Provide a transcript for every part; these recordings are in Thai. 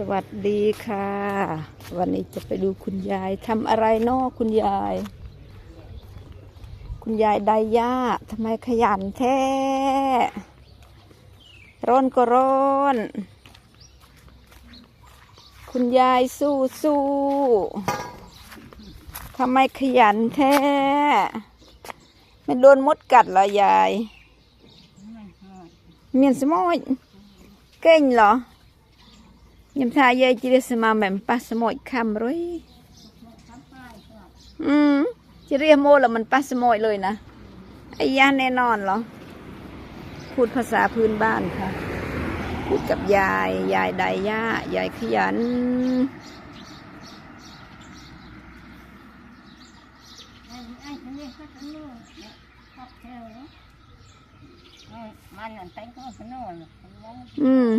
สวัสดีค่ะ วันนี้จะไปดูคุณยายทำอะไรนอคุณยาย คุณยายไดย่าทำไมขยันแท้ร้อนก็ร้อนคุณยายสู้สู้ทำไมขยันแท้ ไม่โดนมดกัดเหรอยาย เมียนสมอยเก่งเหรอ ยังทายจีเรสมาแบบปัสมอยคำร้อยอืมจีเรียโมแล้วมันปัสมอยเลยนะไอ้ยาแน่นอนเหรอ พูดภาษาพื้นบ้านค่ะ พูดกับยาย ยายไดย่ายายขยันอืม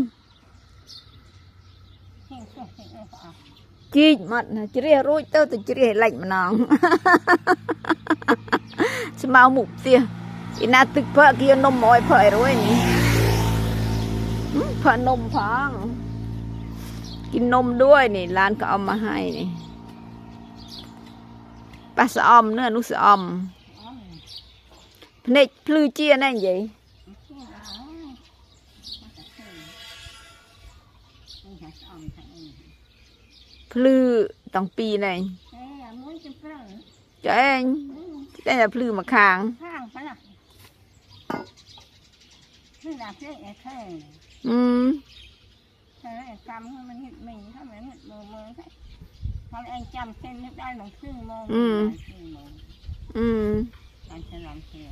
ជីកមកណាជ្រះរួចទៅទៅជ្រះឲ្យលិចម្ដង ស្មៅមុខផ្ទះអ៊ីណាទឹកផឹកគេយកនំមកឲ្យផឹកឲ្យរួយនេះហឹមផឹកនំផងกินนมด้วยนี่ร้านก็เอามาให้นี่ป้าสะออมเนื้อนุสะออมភ្នែកភ្លឺជាណែនិយាយ ភ្លឺតាំងពីណែចែងចែងតែភ្លឺមកខាងខាងប៉ះភ្លឺដល់ភ្លឺអេខេអឺតែកម្មមិនហិតមិញហ្នឹងមើលមើលផងអញចាំពេលនេះដល់នឹងភ្លឺមកអឺអឺដល់ចាំឡើងភ្លឺ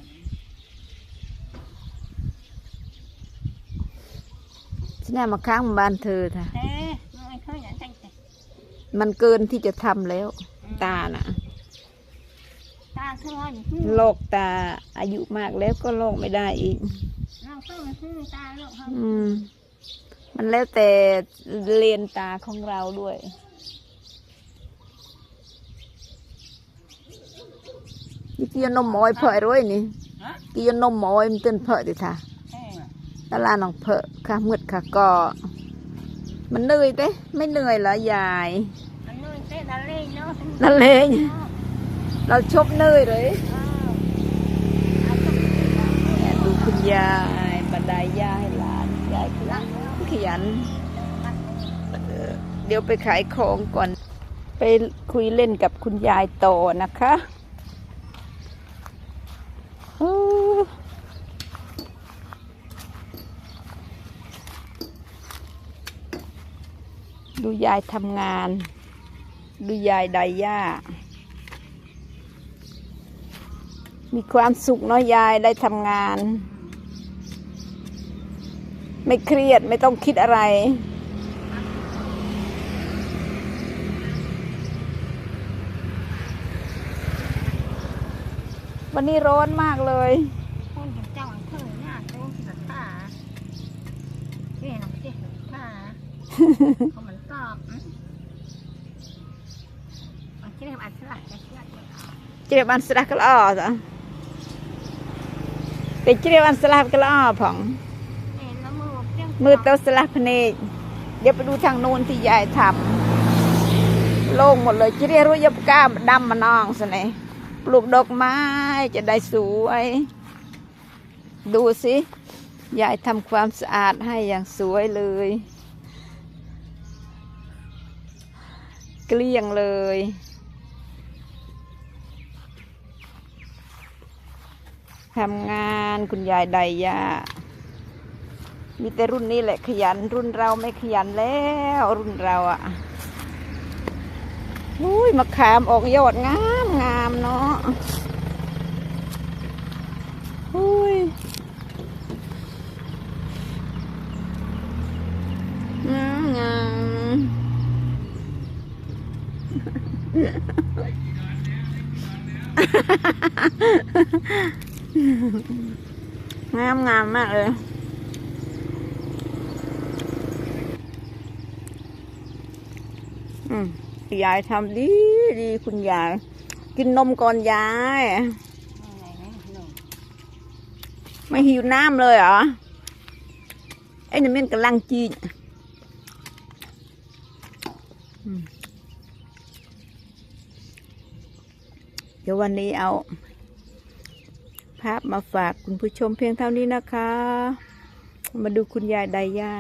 เทียนฉันเอามาค้างบ้านเธอค่ะเอ๊ะไม่เคยอย่างใจมันเกินที่จะทำแล้ว ตาน่ะ ตาเคยโรคตาอายุมากแล้วก็โรคไม่ได้อีก เราต้องมาซื้อตาลูกเขาอืม มันแล้วแต่เลนตาของเราด้วย นี่กินนมหมอยเพอร้อยนี่ฮะกินนมหมอยมันเต้นเพอดิท่าเอ๊ะ ตลาดหนองเพอค่ะมืดค่ะก็มันเหนื่อยเต้ไม่เหนื่อยเหรอยายอันนู้นเต้นอะไรเนาะนั่นเลยเราชบเหนื่อยเลยเนี่ยดูคุณยายบันไดยายให้หลานยายขยันขยันเอ่อเดี๋ยวไปขายของก่อน ไปคุยเล่นกับคุณยายโตนะคะ ดูยายทำงาน ดูยายไดย่า มีความสุขเนาะยายได้ทำงาน ไม่เครียดไม่ต้องคิดอะไร วันนี้ร้อนมากเลย อกจะเรียบันสลับอันสลักก็ละอ่อจ้ะแต่จะเรียบอันสลักก็ละอ่อผองมือเตาสลักพเนกเดี๋ยวไปดูทางโน้นที่ยายทำโล่งหมดเลยจะเรียรู้ยับก้ามดำมานองสินะปลูกดอกไม้จะได้สวยดูสิยายทำความสะอาดให้อย่างสวยเลย กลี้ยงเลย ทำงานคุณยายไดยามีแต่รุ่นนี้แหละขยัน รุ่นเราไม่ขยันแล้ว รุ่นเราอะ่ะอุ้ยมะขามออกยอดงามงามเนาะอุ้ยงามงาม งามงามมากเลยยายทำดีดีคุณยาย กินนมก่อนยาย ไม่หิวน้ำเลยเหรอ ไอ้นี่มันกำลังจีน อืม เดี๋ยววันนี้เอา ภาพมาฝากคุณผู้ชมเพียงเท่านี้นะคะ มาดูคุณยายไดย่า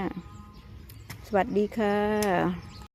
สวัสดีค่ะ